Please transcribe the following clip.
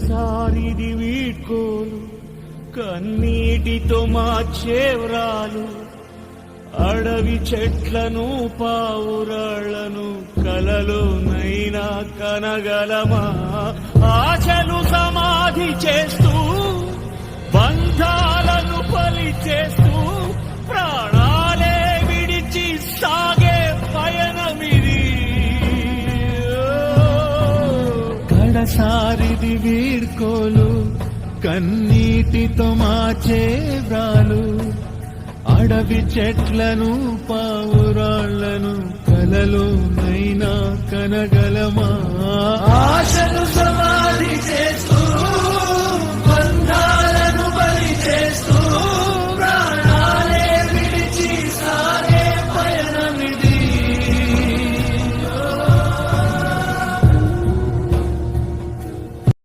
కడసారిది వీడ్కోలు కన్నీటితో మార్చేవ్రాలు అడవి చెట్లను పావురాళ్ళను కలలోనైనా కనగలమా? ఆశలు సమాధి చేస్తూ బంధాలను పలి చేస్తూ సారిది వీడ్కోలు కన్నీటితో మాచే వ్రాలు. అడవి చెట్లను పావురాళ్ళను కలలో నైనా కనగలమా?